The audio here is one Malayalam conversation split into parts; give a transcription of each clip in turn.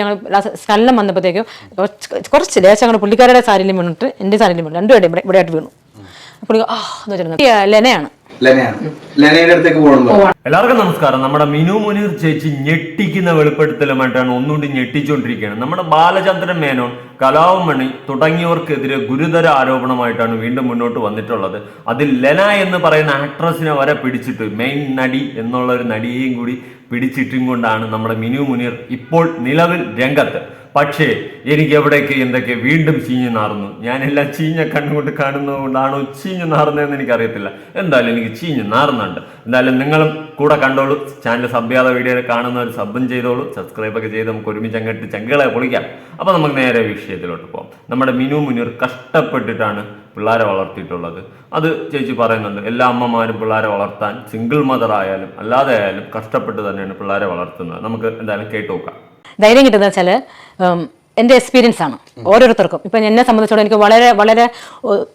ഞങ്ങൾ സ്കല്ലം വന്നപ്പോഴത്തേക്കും കുറച്ച് ലേശം അങ്ങനെ പുള്ളിക്കാരുടെ സാരിലും വീണിട്ട് എന്റെ സാരിലും വീണു. രണ്ടുപേരും ഇവിടെ ഇവിടെ ആയിട്ട് വീണു പുള്ളി ആ എന്ന് വെച്ചിരുന്നു. ലെനയാണ് എല്ലാവർക്കും നമസ്കാരം. നമ്മുടെ മിനു മുനീർ ചേച്ചി ഞെട്ടിക്കുന്ന വെളിപ്പെടുത്തലുമായിട്ടാണ് ഒന്നുകൂടി ഞെട്ടിച്ചുകൊണ്ടിരിക്കുകയാണ്. നമ്മുടെ ബാലചന്ദ്രൻ മേനോൻ കലാവമണി തുടങ്ങിയവർക്കെതിരെ ഗുരുതര ആരോപണമായിട്ടാണ് വീണ്ടും മുന്നോട്ട് വന്നിട്ടുള്ളത്. അതിൽ ലെന എന്ന് പറയുന്ന ആക്ട്രസിനെ വരെ പിടിച്ചിട്ട് മെയിൻ നടി എന്നുള്ള ഒരു നടിയെയും കൂടി പിടിച്ചിട്ടും കൊണ്ടാണ് നമ്മുടെ മിനു മുനീർ ഇപ്പോൾ നിലവിൽ രംഗത്ത്. പക്ഷേ എനിക്ക് എവിടേക്ക് എന്തൊക്കെ വീണ്ടും ചീഞ്ഞു നാറുന്നു? ഞാനെല്ലാം ചീഞ്ഞ കണ്ണുകൊണ്ട് കാണുന്നതുകൊണ്ടാണോ ചീഞ്ഞു നാറുന്നതെന്ന് എനിക്കറിയത്തില്ല. എന്തായാലും എനിക്ക് ചീഞ്ഞു നാറുന്നുണ്ട്. എന്തായാലും നിങ്ങളും കൂടെ കണ്ടോളൂ. ചാനൽ സഭ്യാത വീഡിയോ കാണുന്നവർ സബും ചെയ്തോളൂ. സബ്സ്ക്രൈബ് ഒക്കെ ചെയ്ത് നമുക്ക് ഒരുമിച്ച് അങ്ങോട്ട് ചങ്കുകളെ പൊളിക്കാം. അപ്പോൾ നമുക്ക് നേരെ വിഷയത്തിലോട്ട് പോകാം നമ്മുടെ മിനു മുനീർ കഷ്ടപ്പെട്ടിട്ടാണ് പിള്ളേരെ വളർത്തിയിട്ടുള്ളത്. അത് ചേച്ചി പറയുന്നുണ്ട് എല്ലാ അമ്മമാരും പിള്ളേരെ വളർത്താൻ സിംഗിൾ മദർ ആയാലും അല്ലാതെ ആയാലും കഷ്ടപ്പെട്ട് തന്നെയാണ് പിള്ളേരെ വളർത്തുന്നത്. നമുക്ക് എന്തായാലും കേട്ടു നോക്കാം. ധൈര്യം കിട്ടുന്നത് വെച്ചാൽ എന്റെ എക്സ്പീരിയൻസ് ആണ്. ഓരോരുത്തർക്കും. ഇപ്പം എന്നെ സംബന്ധിച്ചോളം എനിക്ക് വളരെ വളരെ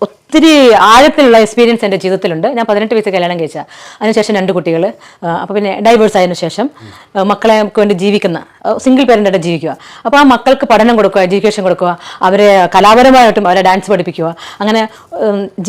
ഒത്തിരി ആഴത്തിലുള്ള എക്സ്പീരിയൻസ് എന്റെ ജീവിതത്തിലുണ്ട്. ഞാൻ പതിനെട്ട് വയസ്സ് കല്യാണം കഴിച്ച അതിനുശേഷം രണ്ട് കുട്ടികൾ അപ്പോൾ പിന്നെ ഡൈവേഴ്സ് ആയതിനു ശേഷം മക്കളെ വേണ്ടി ജീവിക്കുന്ന സിംഗിൾ പേരന്റായിട്ട് ജീവിക്കുക. അപ്പോൾ ആ മക്കൾക്ക് പഠനം കൊടുക്കുക എഡ്യൂക്കേഷൻ കൊടുക്കുക അവരെ കലാപരമായിട്ടും അവരെ ഡാൻസ് പഠിപ്പിക്കുക അങ്ങനെ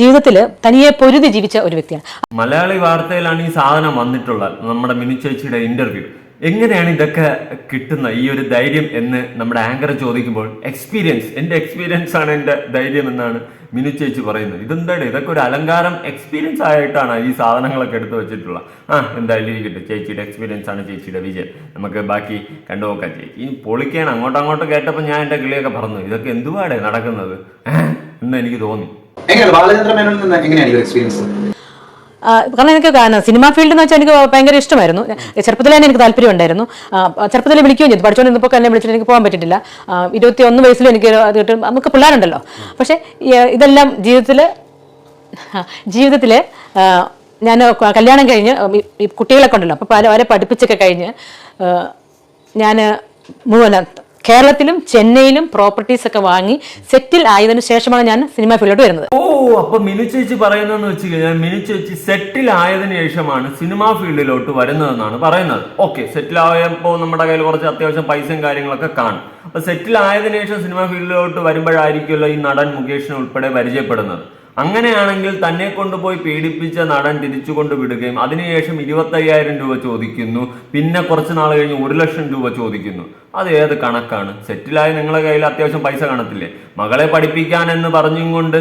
ജീവിതത്തിൽ തനിയെ പൊരുതി ജീവിച്ച ഒരു വ്യക്തിയാണ്. മലയാളി വാർത്തയിലാണ് ഈ സാധനം വന്നിട്ടുള്ളത്. നമ്മുടെ മിനി ചേച്ചിയുടെ ഇന്റർവ്യൂ എങ്ങനെയാണ് ഇതൊക്കെ കിട്ടുന്ന ഈ ഒരു ധൈര്യം എന്ന് നമ്മുടെ ആങ്കർ ചോദിക്കുമ്പോൾ എക്സ്പീരിയൻസ് എന്റെ എക്സ്പീരിയൻസ് ആണ് എന്റെ ധൈര്യം എന്നാണ് മിനു ചേച്ചി പറയുന്നത്. ഇതെന്താണ്? ഇതൊക്കെ ഒരു അലങ്കാരം എക്സ്പീരിയൻസ് ആയിട്ടാണ് ഈ സാധനങ്ങളൊക്കെ എടുത്തു വെച്ചിട്ടുള്ള ആ എന്തായാലും ഇരിക്കട്ടെ ചേച്ചിയുടെ എക്സ്പീരിയൻസ് ആണ് ചേച്ചിയുടെ വിജയം. നമുക്ക് ബാക്കി കണ്ടു നോക്കാം ചേച്ചി. ഇനി പൊളിക്കാണ് അങ്ങോട്ടും അങ്ങോട്ടും കേട്ടപ്പോൾ ഞാൻ എന്റെ കിളിയൊക്കെ പറഞ്ഞു ഇതൊക്കെ എന്തുവാടേ നടക്കുന്നത്? എന്ന് എനിക്ക് തോന്നി. എങ്ങനെയാണ് ബാലചന്ദ്ര എങ്ങനെയാണ് ഈ എക്സ്പീരിയൻസ് കാരണം എനിക്ക് സിനിമ ഫീൽഡ് എന്ന് വെച്ചാൽ എനിക്ക് ഭയങ്കര ഇഷ്ടമായിരുന്നു. ചെറുപ്പത്തിൽ തന്നെ എനിക്ക് താല്പര്യം ഉണ്ടായിരുന്നു. ചെറുപ്പത്തിൽ വിളിക്കുകയും ചെയ്തു. പഠിച്ചുകൊണ്ടിരുന്നപ്പോൾ എന്നെ വിളിച്ചിട്ട് എനിക്ക് പോകാൻ പറ്റിയിട്ടില്ല. ഇരുപത്തി ഒന്ന് വയസ്സിൽ എനിക്ക് അത് കിട്ടും. നമുക്ക് പിള്ളേരുണ്ടല്ലോ. പക്ഷേ ഇതെല്ലാം ജീവിതത്തിൽ ജീവിതത്തിൽ ഞാൻ കല്യാണം കഴിഞ്ഞ് കുട്ടികളെ കൊണ്ടല്ലോ അപ്പോൾ പല അവരെ പഠിപ്പിച്ചൊക്കെ കഴിഞ്ഞ് ഞാൻ മൂന്ന് കേരളത്തിലും ചെന്നൈയിലും പ്രോപ്പർട്ടീസ് ഒക്കെ വാങ്ങി സെറ്റിൽ ആയതിനു ശേഷമാണ് ഞാൻ സിനിമ ഫീൽഡിലോട്ട് വരുന്നത്. ഓ അപ്പൊ മിനു ചേച്ചി പറയുന്നതെന്ന് വെച്ച് കഴിഞ്ഞാൽ മിനു ചേച്ചി സെറ്റിൽ ആയതിനു ശേഷമാണ് സിനിമാ ഫീൽഡിലോട്ട് വരുന്നതെന്നാണ് പറയുന്നത്. ഓക്കെ സെറ്റിൽ ആയപ്പോൾ നമ്മുടെ കയ്യിൽ കുറച്ച് അത്യാവശ്യം പൈസയും കാര്യങ്ങളൊക്കെ കാണും. അപ്പൊ സെറ്റിൽ ആയതിനു ശേഷം സിനിമാ ഫീൽഡിലോട്ട് വരുമ്പോഴായിരിക്കുമല്ലോ ഈ നടൻ മുകേഷിനെ ഉൾപ്പെടെ പരിചയപ്പെടുന്നത്. അങ്ങനെയാണെങ്കിൽ തന്നെ കൊണ്ടുപോയി പീഡിപ്പിച്ച നടൻ തിരിച്ചു കൊണ്ടുവിടുകയും അതിനുശേഷം ഇരുപത്തയ്യായിരം രൂപ ചോദിക്കുന്നു. പിന്നെ കുറച്ച് നാൾ കഴിഞ്ഞ് ഒരു ലക്ഷം രൂപ ചോദിക്കുന്നു. അത് ഏത് കണക്കാണ്? സെറ്റിലായി നിങ്ങളെ കയ്യിൽ അത്യാവശ്യം പൈസ കാണത്തില്ലേ? മകളെ പഠിപ്പിക്കാൻ എന്ന് പറഞ്ഞും കൊണ്ട്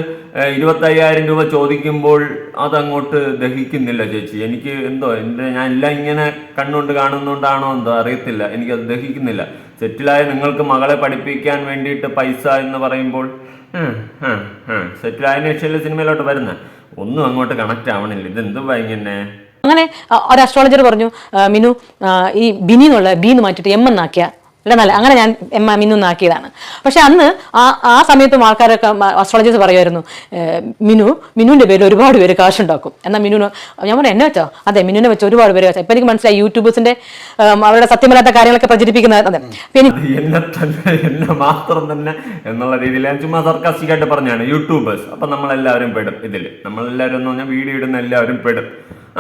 ഇരുപത്തയ്യായിരം രൂപ ചോദിക്കുമ്പോൾ അതങ്ങോട്ട് ദഹിക്കുന്നില്ല ചേച്ചി. എനിക്ക് എന്തോ എന്റെ ഞാൻ എല്ലാം ഇങ്ങനെ കണ്ണുകൊണ്ട് കാണുന്നോണ്ടാണോ എന്തോ അറിയത്തില്ല. എനിക്കത് ദഹിക്കുന്നില്ല. സെറ്റിലായ നിങ്ങൾക്ക് മകളെ പഠിപ്പിക്കാൻ വേണ്ടിയിട്ട് പൈസ എന്ന് പറയുമ്പോൾ സെറ്റിലായതിനു ശേഷമല്ലേ സിനിമയിലോട്ട് വരുന്നത് ഒന്നും അങ്ങോട്ട് കണക്റ്റ് ആവണില്ല. ഇത് എന്തുവാ ഇങ്ങനെ? അങ്ങനെ ഒരു അസ്ട്രോളജർ പറഞ്ഞു മിനു ഈ ബിനി എന്നുള്ള ബി എന്ന് എം എന്നാക്കിയ അല്ല നല്ല അങ്ങനെ ഞാൻ എം ആ മിനു എന്നാക്കിയതാണ് പക്ഷെ അന്ന് ആ ആ സമയത്തും ആൾക്കാരൊക്കെ അസ്ട്രോളജിസ് പറയുമായിരുന്നു മിനു മിനുവിന്റെ പേരിൽ ഒരുപാട് പേര് കാശുണ്ടാക്കും എന്നാൽ മിനുവിന് ഞാൻ പറഞ്ഞു എന്നെ വെച്ചോ? അതെ മിനുവിനെ വെച്ച് ഒരുപാട് പേര് കാശ് ഇപ്പൊ എനിക്ക് മനസ്സിലായി യൂട്യൂബേഴ്സിന്റെ അവരുടെ സത്യമല്ലാത്ത കാര്യങ്ങളൊക്കെ പ്രചരിപ്പിക്കുന്നത് അതെ. എന്നെ തന്നെ എന്നെ മാത്രം തന്നെ എന്നുള്ള രീതിയിൽ ചുമ്മാ സർക്കാസ്റ്റിക് പറഞ്ഞാണ് യൂട്യൂബേഴ്സ്. അപ്പൊ നമ്മളെല്ലാവരും പെടും ഇതിൽ നമ്മളെല്ലാവരും വീഡിയോ ഇടുന്ന എല്ലാവരും പെടും.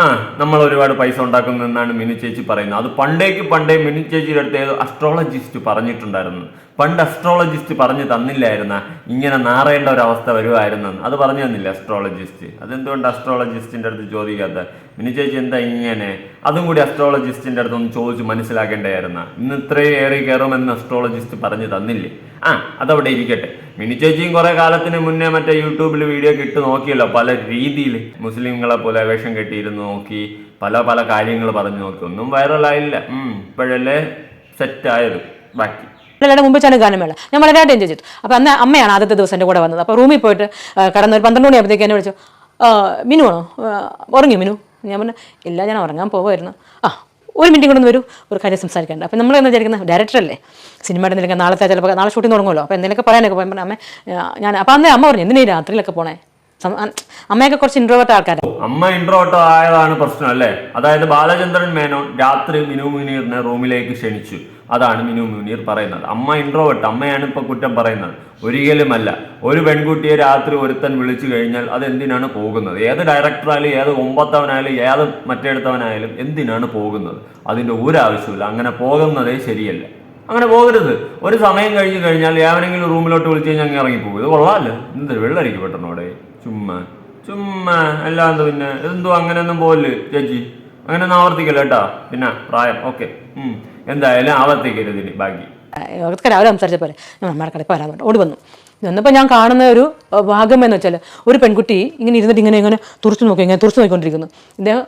ആ നമ്മൾ ഒരുപാട് പൈസ ഉണ്ടാക്കുന്നു എന്നാണ് മിനി ചേച്ചി പറയുന്നത്. അത് പണ്ടേക്ക് പണ്ടേ മിനി ചേച്ചിയുടെ അടുത്ത് ഏതോ അസ്ട്രോളജിസ്റ്റ് പറഞ്ഞിട്ടുണ്ടായിരുന്നു. പണ്ട് അസ്ട്രോളജിസ്റ്റ് പറഞ്ഞു തന്നില്ലായിരുന്ന ഇങ്ങനെ നാറേണ്ട ഒരു അവസ്ഥ വരുമായിരുന്നു അത് പറഞ്ഞു തന്നില്ല അസ്ട്രോളജിസ്റ്റ് അതെന്തുകൊണ്ട് അസ്ട്രോളജിസ്റ്റിന്റെ അടുത്ത് ചോദിക്കാത്ത? മിനി ചേച്ചി എന്താ ഇങ്ങനെ? അതും കൂടി അസ്ട്രോളജിസ്റ്റിന്റെ അടുത്ത് ഒന്ന് ചോദിച്ച് മനസ്സിലാക്കേണ്ടായിരുന്ന ഇന്ന് ഇത്രയും ഏറി കയറുമെന്ന് അസ്ട്രോളജിസ്റ്റ് പറഞ്ഞു തന്നില്ലേ? ആ അതവിടെ ഇരിക്കട്ടെ. മിനി ചേച്ചിയും കുറെ കാലത്തിന് മുന്നേ മറ്റേ യൂട്യൂബിൽ വീഡിയോ കിട്ടു നോക്കിയല്ലോ. പല രീതിയിൽ മുസ്ലിങ്ങളെ പോലെ വേഷം കെട്ടിയിരുന്ന് നോക്കി പല പല കാര്യങ്ങൾ പറഞ്ഞു നോക്കി. ഒന്നും വൈറലായില്ല ഉം. ഇപ്പോഴല്ലേ സെറ്റ് ആയത്. ബാക്കി. എല്ലാവരുടെ മുമ്പ് വെച്ചാണ് ഗാനമേള ഞാൻ വളരെയായിട്ട് എൻജോയ് ചെയ്തു. അപ്പോൾ അന്ന് അമ്മയാണ് ആദ്യത്തെ ദിവസം എന്റെ കൂടെ വന്നത്. അപ്പോൾ റൂമിൽ പോയിട്ട് കടന്ന് ഒരു പന്ത്രണ്ട് മണിയാകുമ്പോഴത്തേക്ക് എന്നെ വിളിച്ചു. "ആ, മിനു ആണോ ഉറങ്ങി മിനു? ഞാൻ പറഞ്ഞു ഇല്ല ഞാൻ ഉറങ്ങാൻ പോകുമായിരുന്നു ആ ഒരു മിനിറ്റ് കൊണ്ടൊന്ന് വരൂ. ഒരു കാര്യം സംസാരിക്കേണ്ട. അപ്പോൾ നമ്മൾ എന്ന് വിചാരിക്കുന്ന? ഡയറക്ടർ അല്ലേ? സിനിമയുടെ എന്തെങ്കിലും നാളത്തെ ചിലപ്പോൾ നാളെ ഷൂട്ടിംഗ് തുടങ്ങുമല്ലോ. അപ്പോൾ എന്തെങ്കിലുമൊക്കെ പറയാനൊക്കെ പോയി. അമ്മ ഞാൻ അപ്പോൾ അന്നേ അമ്മ പറഞ്ഞു എന്തിനാ രാത്രിയിലൊക്കെ പോണേ? അമ്മയൊക്കെ കുറച്ച് ഇൻട്രോവേർട്ട് ആൾക്കാരാണ് അമ്മ ഇൻട്രോവേർട്ട് ആയതാണ് പ്രശ്നം അല്ലേ? അതായത് ബാലചന്ദ്രൻ മേനോൻ രാത്രി മിനു മുനീറിനെ റൂമിലേക്ക് ക്ഷണിച്ചു. അതാണ് മിനു മുനീർ പറയുന്നത്. അമ്മ ഇൻട്രോവേർട്ട് അമ്മയാണ് ഇപ്പൊ കുറ്റം പറയുന്നത്. ഒരിക്കലുമല്ല. ഒരു പെൺകുട്ടിയെ രാത്രി ഒരുത്തൻ വിളിച്ചു കഴിഞ്ഞാൽ അത് എന്തിനാണ് പോകുന്നത്? ഏത് ഡയറക്ടറായാലും ഏത് ഒമ്പത്തവനായാലും ഏത് മറ്റെടുത്തവനായാലും എന്തിനാണ് പോകുന്നത്? അതിന്റെ ഒരു ആവശ്യമില്ല അങ്ങനെ പോകുന്നതേ ശരിയല്ല. അങ്ങനെ പോകരുത്. ഒരു സമയം കഴിഞ്ഞു കഴിഞ്ഞാൽ ഏവനെങ്കിലും റൂമിലോട്ട് വിളിച്ചു കഴിഞ്ഞാൽ അങ്ങ് ഇറങ്ങി പോകും ഇത് കൊള്ളാമല്ലോ. എന്ത് വെള്ളരിക്ക് പെട്ടെന്നോടെ ചുമ്മാ ചുമ്മാ. അല്ലാണ്ട് പിന്നെ എന്തോ അങ്ങനെയൊന്നും പോകല്ലേ ചേച്ചി? അങ്ങനെയൊന്നും ആവർത്തിക്കല്ലോ കേട്ടാ? പിന്നെ പ്രായം. ഓക്കെ. എന്തായാലും ആവർത്തിക്കരുത് ഇനി ബാക്കി. രാവിലെ സംസാരിച്ച പോലെ ഞാൻ നമ്മുടെ കടയിൽ വരാൻ ഓടി വന്നു. എന്നപ്പോൾ ഞാൻ കാണുന്ന ഒരു ഭാഗം എന്ന് വെച്ചാൽ ഒരു പെൺകുട്ടി ഇങ്ങനെ ഇരുന്നിട്ട് ഇങ്ങനെ ഇങ്ങനെ തുറച്ചു നോക്കി ഇങ്ങനെ തുറച്ചു നോക്കിക്കൊണ്ടിരിക്കുന്നു. ഇദ്ദേഹം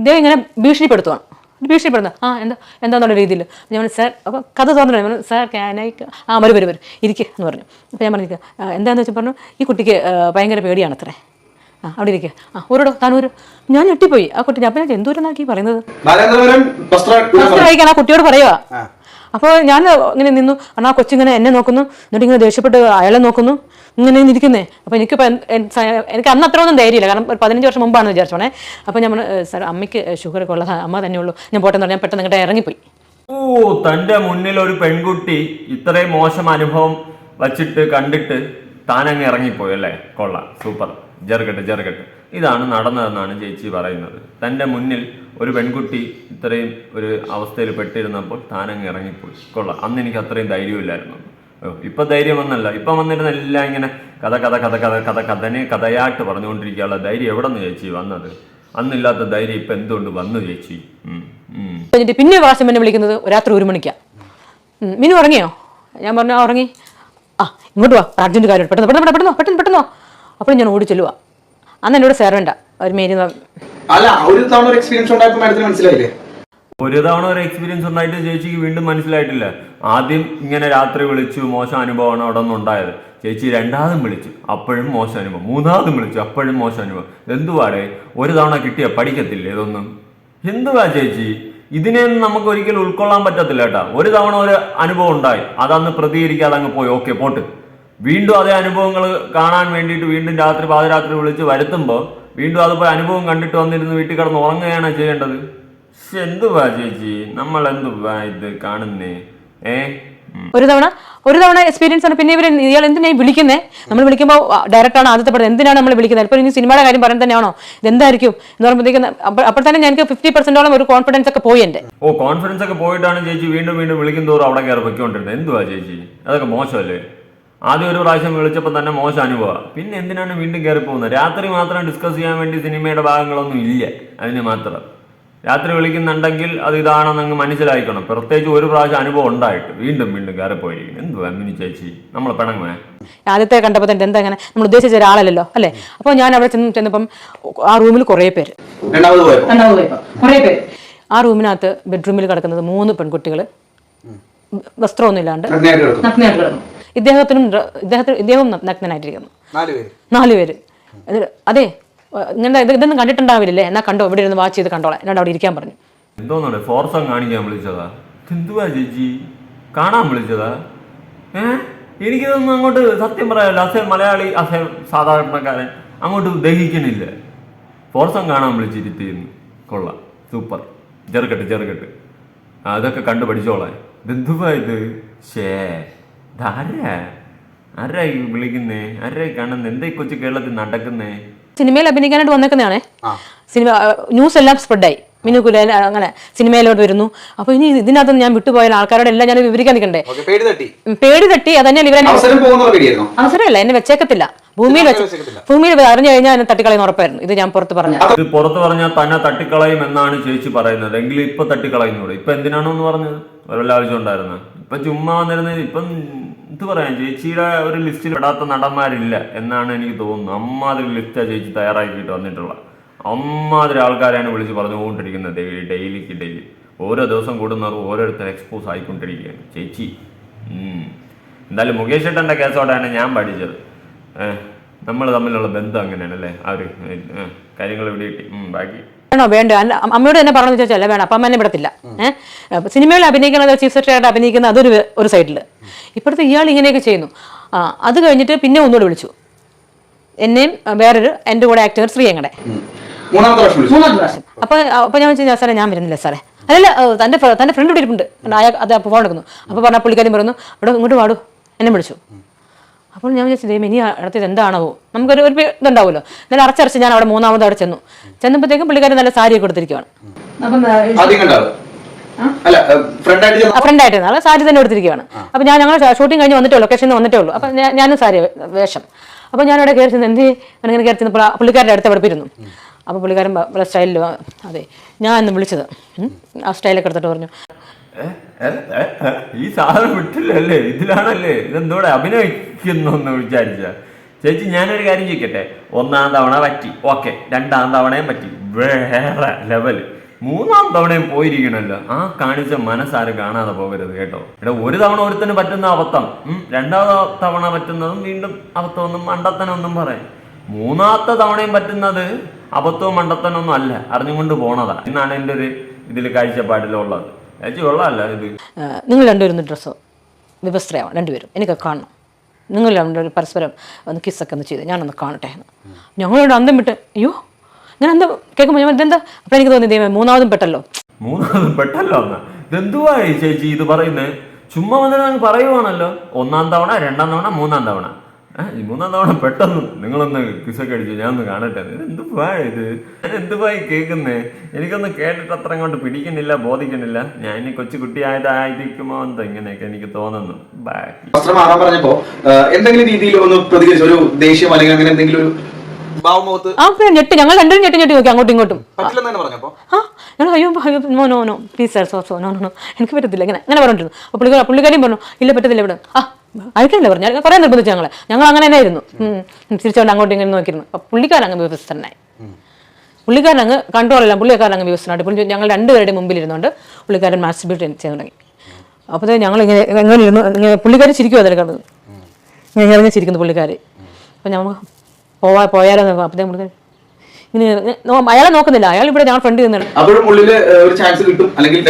ഇദ്ദേഹം ഇങ്ങനെ ഭീഷണിപ്പെടുത്തുവാണ് ഭീഷണിപ്പെടുന്നത് ആ എന്താ എന്താന്നുള്ള രീതിയിൽ ഞാൻ സാർ അപ്പോൾ കഥ തോന്നുന്നു സാർ ക്യാനായി ആ വരും വരും വരും. ഇരിക്കുക എന്ന് പറഞ്ഞു. അപ്പോൾ ഞാൻ പറഞ്ഞു എന്താണെന്ന് വെച്ചാൽ പറഞ്ഞു ഈ കുട്ടിക്ക് ഭയങ്കര പേടിയാണ് അത്രേ ആ അവിടെ ഇരിക്കുക ആ ഒരിടോ താനൂര് ഒരു ഞാൻ ഞെട്ടിപ്പോയി. ആ കുട്ടി ഞാൻ എന്തൂരെന്നാക്കി എന്തോരെന്നാക്കി പറയുന്നത്? വസ്ത്ര കഴിക്കാൻ ആ കുട്ടിയോട് പറയുക. അപ്പോൾ ഞാൻ ഇങ്ങനെ നിന്നു. കാരണം ആ കൊച്ചിങ്ങനെ എന്നെ നോക്കുന്നു. എന്നിട്ട് ഇങ്ങനെ ദേഷ്യപ്പെട്ട് അയാളെ നോക്കുന്നു. ഇങ്ങനെ ഇരിക്കുന്നേ. അപ്പോൾ എനിക്കിപ്പോൾ എനിക്ക് അന്ന് അത്ര ഒന്നും ധൈര്യമില്ല. കാരണം ഒരു പതിനഞ്ച് വർഷം മുമ്പാണ് വിചാരിച്ചോണേ. അപ്പോൾ നമ്മൾ സാർ അമ്മയ്ക്ക് ഷുഗർ ഒക്കെ ഉള്ളത്. അമ്മ തന്നെ ഉള്ളൂ. ഞാൻ പോട്ടെന്ന് പറഞ്ഞാൽ പെട്ടെന്ന് ഇങ്ങോട്ട് ഇറങ്ങിപ്പോയി. ഓ തന്റെ മുന്നിൽ ഒരു പെൺകുട്ടി ഇത്രയും മോശം അനുഭവം വച്ചിട്ട് കണ്ടിട്ട് താനങ്ങ് ഇറങ്ങിപ്പോയി അല്ലേ? കൊള്ളാം. സൂപ്പർ. ജെറുകട്ട് ജെറുകട്ട്. ഇതാണ് നടന്നതെന്നാണ് ചേച്ചി പറയുന്നത്. തന്റെ മുന്നിൽ ഒരു പെൺകുട്ടി ഇത്രയും ഒരു അവസ്ഥയിൽ പെട്ടിരുന്നപ്പോൾ താനങ്ങ് ഇറങ്ങിപ്പോയി. കൊള്ളാം. അന്ന് എനിക്ക് അത്രയും ധൈര്യമില്ലായിരുന്നു. ഇപ്പൊ ധൈര്യം വന്നല്ല ഇപ്പൊ വന്നിരുന്ന എല്ലാം ഇങ്ങനെ കഥ കഥ കഥ കഥ കഥ കഥനെ കഥയായിട്ട് പറഞ്ഞുകൊണ്ടിരിക്കാനുള്ള ധൈര്യം. എവിടെ നിന്ന് ചേച്ചി വന്നത്? അന്നില്ലാത്ത ധൈര്യം ഇപ്പൊ എന്തുകൊണ്ട് വന്നു ചേച്ചി എന്നിട്ട് പിന്നെ പ്രാവശ്യം എന്നെ വിളിക്കുന്നത് രാത്രി ഒരു മണിക്കാ. മിനു ഉറങ്ങിയോ? ഞാൻ പറഞ്ഞു ഉറങ്ങി. ആ ഇങ്ങോട്ട് വാ. അർജന്റ് കാര്യം പെട്ടെന്ന് പെട്ടെന്ന് പെട്ടെന്ന് പെട്ടെന്ന് പെട്ടെന്ന് അപ്പോഴും ഞാൻ ഓടി ചെല്ലുക അന്ന് എന്നോട് സേർവേണ്ട ഒരു മേരി എന്ന് പറഞ്ഞ- അല്ല ഒരു തവണ ഒരു എക്സ്പീരിയൻസ് ഉണ്ടായപ്പോൾ മാഡത്തിന് മനസ്സിലായില്ലേ? ഒരു തവണ ഒരു എക്സ്പീരിയൻസ് ഉണ്ടായിട്ട് ചേച്ചിക്ക് വീണ്ടും മനസ്സിലായിട്ടില്ല. ആദ്യം ഇങ്ങനെ രാത്രി വിളിച്ചു മോശം അനുഭവമാണ് അവിടെ നിന്ന് ഉണ്ടായത്. ചേച്ചി രണ്ടാമതും വിളിച്ചു അപ്പോഴും മോശം അനുഭവം. മൂന്നാമതും വിളിച്ചു അപ്പോഴും മോശം അനുഭവം. എന്തുവാടെ ഒരു തവണ കിട്ടിയ പഠിക്കത്തില്ലേ ഇതൊന്നും? എന്തുവാ ചേച്ചി? ഇതിനെ നമുക്ക് ഒരിക്കലും ഉൾക്കൊള്ളാൻ പറ്റത്തില്ല കേട്ടാ. ഒരു തവണ ഒരു അനുഭവം ഉണ്ടായി. അതന്ന് പ്രതികരിക്കാതെ അങ്ങ് പോയി. ഓക്കെ പോട്ട്. വീണ്ടും അതേ അനുഭവങ്ങൾ കാണാൻ വേണ്ടിയിട്ട് വീണ്ടും രാത്രി പാതിരാത്രി വിളിച്ച് വരുത്തുമ്പോൾ വീണ്ടും അതുപോലെ അനുഭവം കണ്ടിട്ട് വന്നിരുന്ന് വീട്ടിൽ കിടന്ന് ഉറങ്ങുകയാണ് ചെയ്യേണ്ടത്? പക്ഷെ എന്തുവാ ചേച്ചി? നമ്മൾ എന്തുവാ ഇത് കാണുന്നേ? ഏ? ഒരു തവണ ഒരു തവണ എക്സ്പീരിയൻസ് ആണ്. പിന്നെ ഇവർ ഇയാൾ എന്തിനായി വിളിക്കുന്നത് നമ്മൾ വിളിക്കുമ്പോൾ ഡയറക്റ്റ് ആണ്. ആദ്യത്തെ പടം എന്തിനാണ് നമ്മൾ വിളിക്കുന്നത്? ഇപ്പോൾ ഇനി സിനിമയുടെ കാര്യം പറയാൻ തന്നെയാണോ? ഇതെന്തായിരിക്കും? എന്ന് പറയുമ്പോഴത്തേക്കും അപ്പോൾ തന്നെ ഞങ്ങൾക്ക് ഫിഫ്റ്റി പെർസെന്റോളം ഒരു കോൺഫിഡൻസ് ഒക്കെ പോയി എന്റെ. ഓ കോൺഫിഡൻസ് ഒക്കെ പോയിട്ടാണ് ചേച്ചി വീണ്ടും വീണ്ടും വിളിക്കും തോറും അവിടെ കയറി പൊയ്ക്കൊണ്ടിരുന്നത്. എന്തുവാ ചേച്ചി? അതൊക്കെ മോശമല്ലേ? ആദ്യം ഒരു പ്രാവശ്യം വിളിച്ചപ്പോൾ തന്നെ മോശം അനുഭവം പിന്നെ എന്തിനാണ് വീണ്ടും കയറി പോകുന്നത്? രാത്രി മാത്രം ഡിസ്കസ് ചെയ്യാൻ വേണ്ടി സിനിമയുടെ ഭാഗങ്ങളൊന്നും ഇല്ല അതിന് മാത്രം. രാത്രി വിളിക്കുന്നുണ്ടെങ്കിൽ അത് ഇതാണെന്ന് അങ്ങ് മനസ്സിലായിക്കണം. പ്രത്യേകിച്ച് ഒരു പ്രാവശ്യം അനുഭവം ഉണ്ടായിട്ട് വീണ്ടും വീണ്ടും കയറി പോയിരിക്കുന്നു എന്തുവാ മിനി ചേച്ചി? നമ്മൾ പിണങ്ങുവേ? ആദ്യത്തെ കണ്ടപ്പോൾ തന്നെ എന്താ അങ്ങനെ നമ്മൾ ഉദ്ദേശിച്ച ഒരാളല്ലല്ലോ അല്ലേ? അപ്പോൾ ഞാൻ അവിടെ ചെന്ന് ചെന്നപ്പം ആ റൂമിൽ കുറേ പേര്. രണ്ടാമത് കുറേ പേര്. ആ റൂമിനകത്ത് ബെഡ്റൂമിൽ കിടക്കുന്നത് മൂന്ന് പെൺകുട്ടികൾ വസ്ത്രമൊന്നും ഇല്ലാണ്ട് നഗ്നയായിട്ട് കിടക്കുന്നു. നഗ്നയായിട്ട് കിടന്നു ഇദ്ദേഹത്തിനും ഇദ്ദേഹത്തിന് ഇദ്ദേഹവും നഗ്നനായിട്ടിരിക്കുന്നു. നാല് പേര്. നാല് പേര്. അതെ ഇങ്ങനെ ഇത് ഇതൊന്നും കണ്ടിട്ടുണ്ടാവില്ലേ എന്നാ കണ്ടോ ഇവിടെ ഇരുന്ന് വാച്ച് ചെയ്ത് കണ്ടോളാം. എന്നോട് അവിടെ ഇരിക്കാൻ പറഞ്ഞു. എന്തോന്നാണ് ഫോർസം കാണിക്കാൻ വിളിച്ചതാ. എന്തുവാ ചേച്ചി? കാണാൻ വിളിച്ചതാ? ഏ? എനിക്കിതൊന്നും അങ്ങോട്ട് സത്യം പറയാമല്ലോ അസേ മലയാളി അസേ സാധാരണക്കാരൻ അങ്ങോട്ട് ദഹിക്കണില്ല ഫോർസം കാണാൻ വിളിച്ചിരുത്തിയിരുന്നു. കൊള്ളാം. സൂപ്പർ. ചെറുകെട്ട് ചെറുകെട്ട് അതൊക്കെ കണ്ടു പഠിച്ചോളാം ഇതെന്തുവാ ഇത്? ഷേ ഇതാരാ? ആരാ ഈ വിളിക്കുന്നേ? ആരാ ഈ കാണുന്നേ? എന്താ ഈ കൊച്ചു കേരളത്തിൽ നടക്കുന്നേ? സിനിമയിൽ അഭിനയിക്കാനായിട്ട് വന്നേക്കുന്നതാണേ സിനിമ ന്യൂസ് എല്ലാം സ്പ്രെഡായി. മിനു കുലേൻ അങ്ങനെ സിനിമയിലോട്ട് വരുന്നു. അപ്പൊ ഇനി ഇതിനകത്ത് ഞാൻ വിട്ടുപോയ ആൾക്കാരോട് എല്ലാം ഞാൻ വിവരിക്കാൻ നിൽക്കണ്ടേ? പേടി തട്ടി. അത് പേടി തട്ടി. അതന്നെ ഇവരെ അവസരമല്ല എന്നെ വെച്ചേക്കത്തില്ല. ഭൂമിയിൽ വെച്ച്. ഭൂമിയിൽ അറിഞ്ഞു കഴിഞ്ഞാൽ എന്നെ തട്ടിക്കളയുന്ന ഉറപ്പായിരുന്നു. ഇത് ഞാൻ പുറത്ത് പറഞ്ഞു ഇത് പുറത്ത് പറഞ്ഞാൽ തന്നെ തട്ടിക്കളയും എന്നാണ് ചേച്ചി പറയുന്നത്. എങ്കിലും ഇപ്പൊ തട്ടിക്കളയുന്നൂടെ ഇപ്പൊ എന്തിനാണെന്ന് പറഞ്ഞത്? വല്ല ആവശ്യം ഉണ്ടായിരുന്നു? ഇപ്പൊ ചുമ്മാ വന്നിരുന്നത് ഇപ്പം എന്ത് പറയാൻ ചേച്ചിയുടെ ഒരു ലിസ്റ്റിൽ പെടാത്ത നടന്മാരില്ല എന്നാണ് എനിക്ക് തോന്നുന്നത്. അമ്മാതിരി ലിസ്റ്റാ ചേച്ചി തയ്യാറാക്കിയിട്ട് വന്നിട്ടുള്ള. അമ്മാതിരി ആൾക്കാരെയാണ് വിളിച്ച് പറഞ്ഞുകൊണ്ടിരിക്കുന്നത് ഡെയിലി ഡെയിലിക്ക് ഡെയിലി. ഓരോ ദിവസം കൂടുന്നവർ ഓരോരുത്തർ എക്സ്പോസ് ആയിക്കൊണ്ടിരിക്കുകയാണ്. ചേച്ചി. എന്തായാലും മുകേഷ് ഏട്ടന്റെ കേസോടെയാണ് ഞാൻ പഠിച്ചത്. നമ്മൾ തമ്മിലുള്ള ബന്ധം അങ്ങനെയാണ് അല്ലേ? ആ ഒരു കാര്യങ്ങൾ ഇവിടെ കിട്ടി ബാക്കി. വേണോ? വേണ്ട. അല്ല, അമ്മ- അമ്മയോട് തന്നെ പറഞ്ഞു ചോദിച്ചാൽ വേണം അപ്പം എന്നെ വിടത്തില്ല. ഏഹ് സിനിമയിൽ അഭിനയിക്കുന്നത് ചീഫ് സെക്രട്ടറിയായിട്ട് അഭിനയിക്കുന്നത് അഭിനയിക്കുന്ന അതൊരു ഒരു സൈഡിൽ ഇപ്പോഴത്തെ ഇയാൾ ഇങ്ങനെയൊക്കെ ചെയ്യുന്നു. ആ അത് കഴിഞ്ഞിട്ട് പിന്നെ ഒന്നുകൂടെ വിളിച്ചു. എന്നെയും വേറൊരു എന്റെ കൂടെ ആക്ടർ ശ്രീയങ്ങടെ. എങ്ങടെ അപ്പൊ അപ്പൊ മൂന്നാം പ്രാവശ്യം ഞാൻ വെച്ചാൽ സാറേ ഞാൻ വരുന്നില്ല സാറേ. അല്ലല്ല തന്റെ തന്റെ ഫ്രണ്ട് ഇവിടെ ഇരിപ്പുണ്ട്. അയാൾ അത് അപ്പോൾ ഫോൺ എടുക്കുന്നു. അപ്പോൾ പറഞ്ഞ പുള്ളിക്കാരി പറഞ്ഞു അവിടെ ഇങ്ങോട്ട് പാടൂ എന്നെ വിളിച്ചു. അപ്പോൾ ഞാൻ വിചാരിച്ചു ദൈവം ഇനി അടുത്തത് എന്താണോ നമുക്കൊരു ഒരു ഇതുണ്ടാവുമല്ലോ. എന്നാലും അടച്ചടച്ച് ഞാൻ അവിടെ മൂന്നാമത് അവിടെ ചെന്നു. ചെന്നപ്പോഴത്തേക്കും പുള്ളിക്കാരി നല്ല സാരിയൊക്കെ കൊടുത്തിരിക്കുകയാണ് ഫ്രണ്ടായിട്ട് നാളെ കണ്ടാവും അല്ല ഫ്രണ്ട് ആയിട്ട് ചെന്ന ഫ്രണ്ട് ആയിട്ട് ആൾ സാരി തന്നെ കൊടുത്തിരിക്കുകയാണ് അപ്പൊ ഞാൻ ഞങ്ങൾ ഷൂട്ടിംഗ് കഴിഞ്ഞ് വന്നിട്ടേ ഉള്ളൂ ലൊക്കേഷനിൽ വന്നിട്ടേ ഉള്ളൂ. അപ്പൊ ഞാൻ- ഞാനും സാരി വേഷം. അപ്പൊ ഞാനിവിടെ കയറി ചെന്ന് എന്ത് അങ്ങനെ കയറി ചെന്നപ്പോൾ ആ പുള്ളിക്കാരുടെ അടുത്ത് പഠിപ്പിരുന്നു അപ്പൊ പുള്ളിക്കാരൻ പല സ്റ്റൈലിൽ അതെ ഞാൻ ഇന്ന് വിളിച്ചത് ആ സ്റ്റൈലൊക്കെ എടുത്തിട്ട് പറഞ്ഞു. ഈ സാധനം വിട്ടില്ലല്ലേ? ഇതിലാണല്ലേ? ഇതെന്തോടെ അഭിനയിക്കുന്നൊന്ന് വിചാരിച്ച. ചേച്ചി ഞാനൊരു കാര്യം ചോദിക്കട്ടെ? ഒന്നാം തവണ പറ്റി. ഓക്കെ. രണ്ടാം തവണയും പറ്റി. വേറെ ലെവൽ മൂന്നാം തവണയും പോയിരിക്കണല്ലോ. ആ കാണിച്ച മനസ്സാരും കാണാതെ പോകരുത് കേട്ടോ. ഇവിടെ ഒരു തവണ ഒരുത്തന് പറ്റുന്ന അബദ്ധം. രണ്ടാം തവണ പറ്റുന്നതും വീണ്ടും അബദ്ധമൊന്നും മണ്ടത്തനൊന്നും പറയാം. മൂന്നാമത്തെ തവണയും പറ്റുന്നത് അബദ്ധവും മണ്ടത്തനൊന്നും അല്ല. അറിഞ്ഞുകൊണ്ട് പോണതാ. എന്നാണ് എന്റെ ഒരു ഇതിൽ കാഴ്ചപ്പാടിലുള്ളത്. ചേച്ചി കൊള്ളാമല്ല ഇത്. "ആ, നിങ്ങൾ രണ്ടുപേരും ഡ്രസ്സോ വിവസ്ത്രയാവാം രണ്ടുപേരും. എനിക്ക് കാണണം. നിങ്ങൾ രണ്ടുപേരും പരസ്പരം ഒന്ന് കിസ്സൊക്കെ ഒന്ന് ചെയ്ത് ഞാനൊന്ന് കാണട്ടെ എന്ന്. ഞങ്ങളോട് അന്തം വിട്ട് അയ്യോ ഞാൻ അന്തം കേൾക്കുമ്പോൾ ഞാൻ ഇതെന്താ? അപ്പം എനിക്ക് തോന്നി ദൈവം മൂന്നാമതും പെട്ടല്ലോ. മൂന്നാമതും പെട്ടല്ലോ എന്നാ. ഇതെന്തുവായി ചേച്ചി ഇത് പറയുന്നത് ചുമ്മാ വന്നിട്ട് പറയുവാണല്ലോ. ഒന്നാം തവണ രണ്ടാം തവണ മൂന്നാം തവണ. ഏഹ് ഈ മൂന്നാം തവണ പെട്ടെന്ന് നിങ്ങളൊന്ന് കിസൊക്കെ അടിച്ചു ഞാൻ ഒന്ന് കാണട്ടെ. ഇത് എന്തുവാ ഇത്? എന്ത് പായി കേൾക്കുന്നേ? എനിക്കൊന്ന് കേട്ടിട്ട് അത്ര അങ്ങോട്ട് പിടിക്കുന്നില്ല ബോധിക്കുന്നില്ല. ഞാൻ ഇനി കൊച്ചു കുട്ടിയായതായിരിക്കുമോ എന്താ ഇങ്ങനെയൊക്കെ എനിക്ക് തോന്നുന്നു. ബാക്കി. വസ്ത്രം മാറാൻ പറഞ്ഞപ്പോ എന്തെങ്കിലും രീതിയിൽ ഒന്ന് പ്രതികരിച്ചു ഒരു ദേഷ്യം അല്ലെങ്കിൽ അങ്ങനെ എന്തെങ്കിലും ഒരു ആ പിന്നെ ഞെട്ടി. ഞങ്ങൾ രണ്ടും ഞെട്ടി ഞെട്ടി നോക്കി അങ്ങോട്ടും ഇങ്ങോട്ടും. ആ ഞങ്ങൾ അയ്യോ അയ്യോ no no no. Please sir so so no no no. എനിക്ക് പറ്റത്തില്ല. ഇങ്ങനെ അങ്ങനെ പറഞ്ഞിരുന്നു അപ്പോൾ പുള്ളിക്കാരിയും പറഞ്ഞു ഇല്ല പറ്റത്തില്ല ഇവിടെ. ആ അയക്കണില്ല പറഞ്ഞു. ഞാൻ കുറേ നിർബന്ധിച്ചു ഞങ്ങൾ. ഞങ്ങൾ അങ്ങനെ തന്നെ ആയിരുന്നു. തിരിച്ചുകൊണ്ട് അങ്ങോട്ടും ഇങ്ങനെ നോക്കിയിരുന്നു. അപ്പോൾ പുള്ളിക്കാരൻ അങ്ങ് വ്യവസ്ഥനായി പുള്ളിക്കാരൻ അങ്ങ് കൺട്രോൾ എല്ലാം പുള്ളിക്കാരൻ അങ്ങ് വ്യവസ്ഥനായിട്ട് പുള്ളി ഞങ്ങൾ രണ്ടുപേരുടെ മുമ്പിൽ ഇരുന്നുകൊണ്ട് പുള്ളിക്കാരൻ മാസ്റ്റിബ്യൂട്ട് ചെയ്തു തുടങ്ങി. അപ്പോൾ ഞങ്ങൾ ഇങ്ങനെ ഇരുന്നു ഇങ്ങനെ പുള്ളിക്കാരി ചിരിക്കും അതിൽ ഇങ്ങനെ ഇറങ്ങി ചിരിക്കുന്നു പുള്ളിക്കാരി. അപ്പോൾ ഞങ്ങൾ പോവാ പോയാലോ അപ്പോഴത്തേക്കും പുള്ളിക്കാരി ഇങ്ങനെ അയാളെ നോക്കുന്നില്ല. അയാൾ ഇവിടെ ഞങ്ങൾ ഫ്രണ്ട് നിന്നുണ്ട് അപ്പോഴും ഉള്ളിൽ ഒരു ചാൻസ് കിട്ടും അല്ലെങ്കിൽ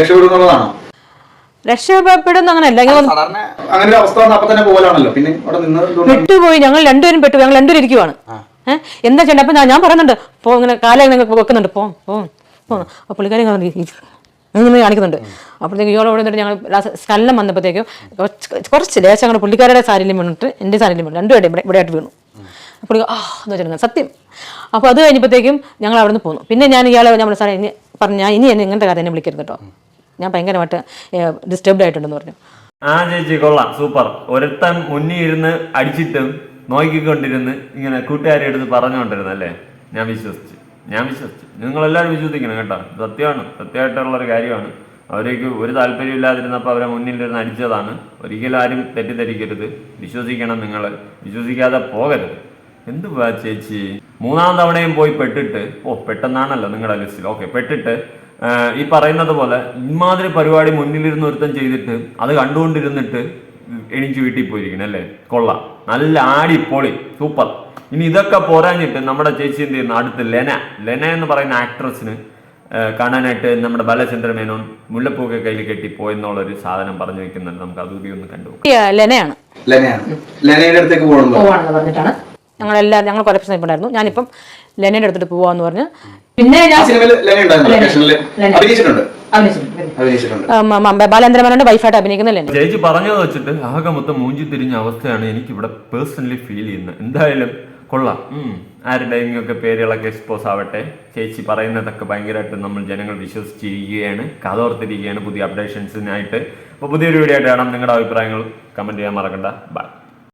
രക്ഷപ്പെടുന്ന അങ്ങനെയല്ല ഇങ്ങനെ അങ്ങനെ ഒരു അവസ്ഥ അപ്പൊ തന്നെ പോകലാണല്ലോ പിന്നെ അവിടെ നിന്ന് പെട്ടുപോയി ഞങ്ങൾ രണ്ടുപേരും പെട്ടു ഞങ്ങൾ രണ്ടുപേരും ഇരിക്കുവാണ്. ഏഹ് എന്താ ചെയ്യണ്ട? അപ്പൊ ഞാൻ പറയുന്നുണ്ട്. പോ ഇങ്ങനെ കാലം ഇങ്ങനെ വെക്കുന്നുണ്ട്. പോ പോ പോ. അപ്പൊ പുള്ളിക്കാരി ഇങ്ങനെ കാണിക്കുന്നുണ്ട്. അപ്പോഴത്തേക്ക് ഇയാളോട് ഇവിടെ ഞങ്ങൾ സ്കല്ലം വന്നപ്പോഴത്തേക്കും കുറച്ച് കുറച്ച് ലേശം അങ്ങോട്ട് പുള്ളിക്കാരുടെ സാരിയിലും വീണിട്ട് എന്റെ സാരിയിലും വീണു രണ്ടുപേരും ഇവിടെ ഇവിടെ ആയിട്ട് വീണു അപ്പോൾ ആ എന്ന് വെച്ചിരുന്നത് സത്യം. അപ്പോൾ അത് കഴിഞ്ഞപ്പോഴത്തേക്കും ഞങ്ങൾ അവിടെ നിന്ന് പോന്നു. പിന്നെ ഞാൻ ഇയാളെ നമ്മൾ സാറേ ഇനി പറഞ്ഞു ഞാൻ ഇനി എന്നെ ഇങ്ങനത്തെ കാര്യം എന്നെ വിളിക്കരുത് കേട്ടോ. ഞാൻ ഭയങ്കരമായിട്ട് ഡിസ്റ്റർബ്ഡ് ആയിട്ടുണ്ടെന്ന് പറഞ്ഞു. ആ ചേച്ചി കൊള്ളാം. സൂപ്പർ. ഒരുത്തൻ മുന്നിൽ ഇരുന്ന് അടിച്ചിട്ടും നോക്കിക്കൊണ്ടിരുന്ന് ഇങ്ങനെ കൂട്ടുകാരെ എടുത്ത് പറഞ്ഞുകൊണ്ടിരുന്നു അല്ലേ? ഞാൻ വിശ്വസിച്ച്. ഞാൻ വിശ്വസിച്ചു. നിങ്ങളെല്ലാവരും വിശ്വസിക്കണം കേട്ടോ. സത്യമാണ്. സത്യമായിട്ടുള്ള ഒരു കാര്യമാണ്. അവരേക്ക് ഒരു താല്പര്യം ഇല്ലാതിരുന്നപ്പോൾ അവരെ മുന്നിലിരുന്ന് അടിച്ചതാണ്. ഒരിക്കലും ആരും തെറ്റിദ്ധരിക്കരുത്. വിശ്വസിക്കണം നിങ്ങൾ വിശ്വസിക്കാതെ പോകരുത്. എന്ത് ചേച്ചി? മൂന്നാം തവണയും പോയി പെട്ടിട്ട് ഓ പെട്ടെന്നാണല്ലോ നിങ്ങളുടെ ലിസ്റ്റിൽ. ഓക്കെ പെട്ടിട്ട് ഈ പറയുന്നത് പോലെ ഇമാതിരി പരിപാടി മുന്നിലിരുന്ന് ഒരുത്തൻ ചെയ്തിട്ട് അത് കണ്ടുകൊണ്ടിരുന്നിട്ട് എണീച്ച് വീട്ടിൽ പോയിരിക്കണം അല്ലേ? കൊള്ളാം. നല്ല ആടി പൊളി. സൂപ്പർ. ഇനി ഇതൊക്കെ പോരാഞ്ഞിട്ട് നമ്മുടെ ചേച്ചി എന്ത് ചെയ്യുന്നു? അടുത്ത് ലെന. ലെന എന്ന് പറയുന്ന ആക്ട്രസിന് കാണാനായിട്ട് നമ്മുടെ ബാലചന്ദ്ര മേനോൻ മുല്ലപ്പൂക്കെ കയ്യിൽ കെട്ടി പോയെന്നുള്ളൊരു സാധനം പറഞ്ഞു വെക്കുന്നുണ്ട്. നമുക്ക് അതുകൂടി ഒന്ന് കണ്ടു ലെനയാണ്. ലെനയാണ്. ലെനയുടെ അടുത്തേക്ക് പോകണമെന്ന് പോവാണെന്ന് പറഞ്ഞിട്ടാണ്. ഞങ്ങളെല്ലാം ഞങ്ങൾ കൊലപ്ഷൻ ഉണ്ടായിരുന്നു ഞാനിപ്പം ലെനയുടെ അടുത്തിട്ട് പോവാന്ന് പറഞ്ഞ് പിന്നെ ഞാൻ മ- വൈഫായിട്ട് അഭിനയിക്കുന്ന ലെന. ചേച്ചി പറഞ്ഞത് വെച്ചിട്ട് ആകെ മൊത്തം മൂഞ്ചി തിരിഞ്ഞ അവസ്ഥയാണ് എനിക്ക് ഇവിടെ പേഴ്സണലി ഫീൽ ചെയ്യുന്നത്. എന്തായാലും കൊള്ളാം. ഉം. ആരുടെയെങ്കിലും ഒക്കെ പേരുകളൊക്കെ എക്സ്പോസ് ആവട്ടെ. ചേച്ചി പറയുന്നതൊക്കെ ഭയങ്കരമായിട്ട് നമ്മൾ ജനങ്ങൾ വിശ്വസിച്ചിരിക്കുകയാണ് കാതോർത്തിരിക്കുകയാണ് പുതിയ അപ്ഡേഷൻസിനായിട്ട് അപ്പോൾ പുതിയൊരു വീഡിയോ ആയിട്ട് കാണാം. നിങ്ങളുടെ അഭിപ്രായങ്ങൾ കമന്റ് ചെയ്യാൻ മറക്കണ്ട. ബൈ